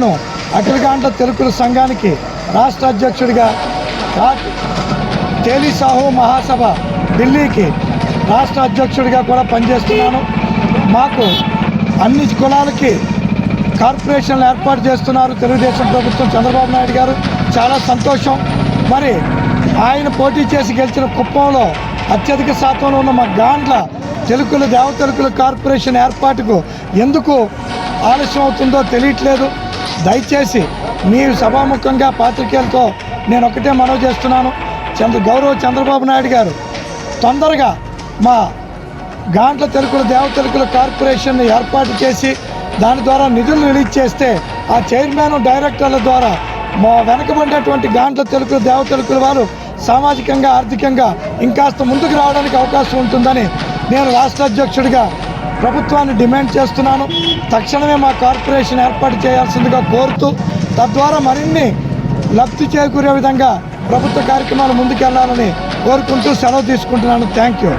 నేను అఖిలగాండ్ల తెలుగుల సంఘానికి రాష్ట్ర అధ్యక్షుడిగా రా- తేలి సాహు మహాసభ ఢిల్లీకి రాష్ట్ర అధ్యక్షుడిగా కూడా పనిచేస్తున్నాను. మాకు అన్ని కులాలకి కార్పొరేషన్లు ఏర్పాటు చేస్తున్నారు తెలుగుదేశం ప్రభుత్వం చంద్రబాబు నాయుడు గారు. చాలా సంతోషం. మరి ఆయన పోటీ చేసి గెలిచిన కుప్పంలో అత్యధిక శాతంలో ఉన్న మా గాండ్ల తెలుగుల దేవతెలుగుల కార్పొరేషన్ ఏర్పాటుకు ఎందుకు ఆలస్యం అవుతుందో తెలియట్లేదు. దయచేసి మీ సభాముఖంగా పాత్రికేయులతో నేను ఒకటే మనవి చేస్తున్నాను. చంద్ర గౌరవ చంద్రబాబు నాయుడు గారు తొందరగా మా గాంట్ల తెలుగుల దేవతెలుగుల కార్పొరేషన్ ఏర్పాటు చేసి దాని ద్వారా నిధులు రిలీజ్ చేస్తే ఆ చైర్మన్ డైరెక్టర్ల ద్వారా మా వెనకబడినటువంటి గాంట్ల తెలుగుల దేవతెలుగుల వారు సామాజికంగా ఆర్థికంగా ఇంకాస్త ముందుకు రావడానికి అవకాశం ఉంటుందని నేను రాష్ట్ర అధ్యక్షుడిగా ప్రభుత్వాన్ని డిమాండ్ చేస్తున్నాను. తక్షణమే మా కార్పొరేషన్ ఏర్పాటు చేయాల్సిందిగా కోరుతూ తద్వారా మరిన్ని లబ్ధి చేకూరే విధంగా ప్రభుత్వ కార్యక్రమాలు ముందుకెళ్ళాలని కోరుకుంటూ సెలవు తీసుకుంటున్నాను. Thank you.